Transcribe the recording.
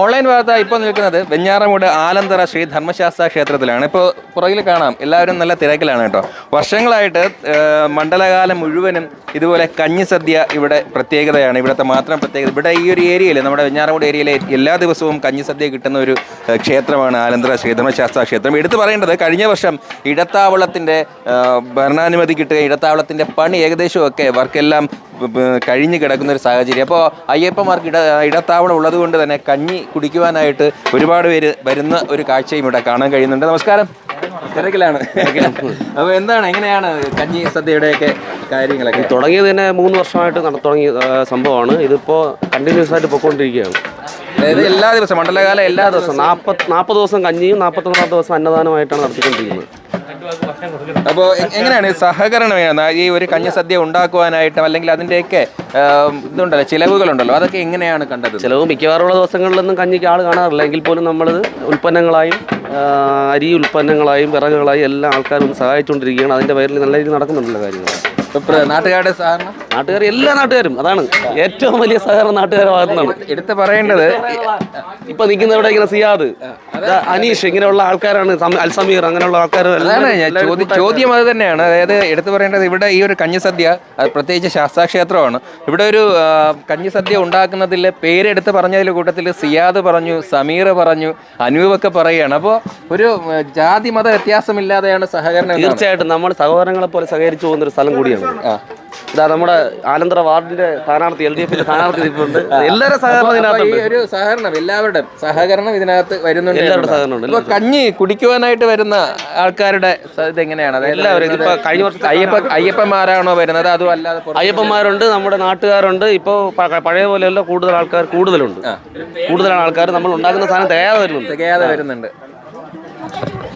Online വാർത്ത ഇപ്പോൾ നിൽക്കുന്നത് വെഞ്ഞാറമൂട് ആലന്തറ ശ്രീ ധർമ്മശാസ്ത്ര ക്ഷേത്രത്തിലാണ്. ഇപ്പോൾ പുറകിൽ കാണാം എല്ലാവരും നല്ല തിരക്കിലാണ് കേട്ടോ. വർഷങ്ങളായിട്ട് മണ്ഡലകാലം മുഴുവനും ഇതുപോലെ കഞ്ഞിസദ്യ ഇവിടെ പ്രത്യേകതയാണ്. ഇവിടുത്തെ മാത്രം പ്രത്യേകത. ഇവിടെ ഈ ഒരു ഏരിയയിൽ നമ്മുടെ വെഞ്ഞാറമൂട് ഏരിയയിലെ എല്ലാ ദിവസവും കഞ്ഞിസദ്യ കിട്ടുന്ന ഒരു ക്ഷേത്രമാണ് ആലന്തറ ശ്രീ ധർമ്മശാസ്ത്ര ക്ഷേത്രം. എടുത്തു പറയേണ്ടത് കഴിഞ്ഞ വർഷം ഇടത്താവളത്തിന്റെ ഭരണാനുമതി കിട്ടുക ഇടത്താവളത്തിന്റെ പണി ഏകദേശമൊക്കെ വർക്കെല്ലാം കഴിഞ്ഞ് കിടക്കുന്ന ഒരു സാഹചര്യം. അപ്പോൾ അയ്യപ്പന്മാർക്ക് ഇട ഇടത്താവളം ഉള്ളതുകൊണ്ട് തന്നെ കഞ്ഞി കുടിക്കുവാനായിട്ട് ഒരുപാട് പേര് വരുന്ന ഒരു കാഴ്ചയും ഇവിടെ കാണാൻ കഴിയുന്നുണ്ട്. നമസ്കാരം. തിരക്കിലാണ്. അപ്പോൾ എന്താണ് എങ്ങനെയാണ് കഞ്ഞി സദ്യയുടെയൊക്കെ കാര്യങ്ങളൊക്കെ? തുടങ്ങിയത് തന്നെ മൂന്ന് വർഷമായിട്ട് നട തുടങ്ങിയ സംഭവമാണ്. ഇതിപ്പോൾ കണ്ടിന്യൂസ് ആയിട്ട് പൊയ്ക്കൊണ്ടിരിക്കുകയാണ് അതായത് എല്ലാ ദിവസവും മണ്ഡലകാലം എല്ലാ ദിവസവും. ദിവസം നാൽപ്പത് നാൽപ്പത് ദിവസം കഞ്ഞിയും നാൽപ്പത്തൊന്നാം ദിവസം അന്നദാനമായിട്ടാണ് നടത്തിക്കൊണ്ടിരിക്കുന്നത്. അപ്പോൾ എങ്ങനെയാണ് സഹകരണം വേണം ഈ ഒരു കഞ്ഞസദ്യ ഉണ്ടാക്കുവാനായിട്ടും അല്ലെങ്കിൽ അതിന്റെയൊക്കെ ഇതുണ്ടല്ലോ ചിലവുകളുണ്ടല്ലോ. അതൊക്കെ എങ്ങനെയാണ് കണ്ടത്? ചിലവ് മിക്കവാറുള്ള ദിവസങ്ങളിലൊന്നും കഞ്ഞിക്ക് ആൾ കാണാറില്ല. എങ്കിൽ പോലും നമ്മളത് ഉൽപ്പന്നങ്ങളായും അരി ഉൽപ്പന്നങ്ങളായും വിറകുകളായും എല്ലാ ആൾക്കാരും സഹായിച്ചുകൊണ്ടിരിക്കുകയാണ് അതിന്റെ പേരിൽ നല്ല രീതിയിൽ നടക്കുന്നുണ്ടല്ലോ കാര്യങ്ങൾ നാട്ടുകാരുടെ സഹകരണം? നാട്ടുകാർ എല്ലാ നാട്ടുകാരും അതാണ് ഏറ്റവും വലിയ സഹകരണം നാട്ടുകാരുടെ ഭാഗത്തുനിന്നാണ് എടുത്ത് പറയേണ്ടത് ഇപ്പൊ നിൽക്കുന്ന ഇവിടെ ഇങ്ങനെ സിയാദ് അനീഷ് ഇങ്ങനെയുള്ള ആൾക്കാരാണ് അൽസമീർ അങ്ങനെയുള്ള ആൾക്കാർ ചോദ്യം ചോദ്യം അത് തന്നെയാണ്. അതായത് എടുത്തു പറയേണ്ടത് ഇവിടെ ഈ ഒരു കഞ്ഞിസദ്യ പ്രത്യേകിച്ച് ശാസ്താക്ഷേത്രമാണ് ഇവിടെ ഒരു കഞ്ഞിസദ്യ ഉണ്ടാക്കുന്നതിൽ പേരെടുത്ത് പറഞ്ഞതിൽ കൂട്ടത്തിൽ സിയാദ് പറഞ്ഞു സമീർ പറഞ്ഞു അനൂപൊക്കെ പറയുകയാണ്. അപ്പോൾ ഒരു ജാതി മത വ്യത്യാസമില്ലാതെയാണ് സഹകരണം. തീർച്ചയായിട്ടും നമ്മൾ സഹോദരങ്ങളെ പോലെ സഹകരിച്ചു പോകുന്ന ഒരു സ്ഥലം കൂടിയാണ്. ഇതാ നമ്മുടെ ആലന്തറ വാർഡിന്റെ സ്ഥാനാർത്ഥി എൽ ഡി എഫിന്റെ സ്ഥാനാർത്ഥി സഹകരണം എല്ലാവരുടെ ഇതിനകത്തുണ്ട്. ഒരു സഹകരണം എല്ലാവരുടെയും സഹകരണം ഇതിനകത്ത് വരുന്നുണ്ട് എല്ലാവരുടെ സഹകരണമുണ്ട് സഹകരണം ഇപ്പൊ കഞ്ഞി കുടിക്കുവാനായിട്ട് വരുന്ന ആൾക്കാരുടെ ഇതെങ്ങനെയാണ്? എല്ലാവരും ഇതിപ്പോ കഴിഞ്ഞ വർഷം അയ്യപ്പ അയ്യപ്പന്മാരാണോ വരുന്നത്? അതും അല്ലാതെ അയ്യപ്പന്മാരുണ്ട് നമ്മുടെ നാട്ടുകാരുണ്ട്. ഇപ്പോൾ പഴയ പോലെയല്ല കൂടുതൽ ആൾക്കാർ കൂടുതലുണ്ട്. കൂടുതലാണ് ആൾക്കാർ. നമ്മൾ ഉണ്ടാക്കുന്ന സാധനം തികയാതെ വരുന്നുണ്ട്. തികയാതെ വരുന്നുണ്ട്.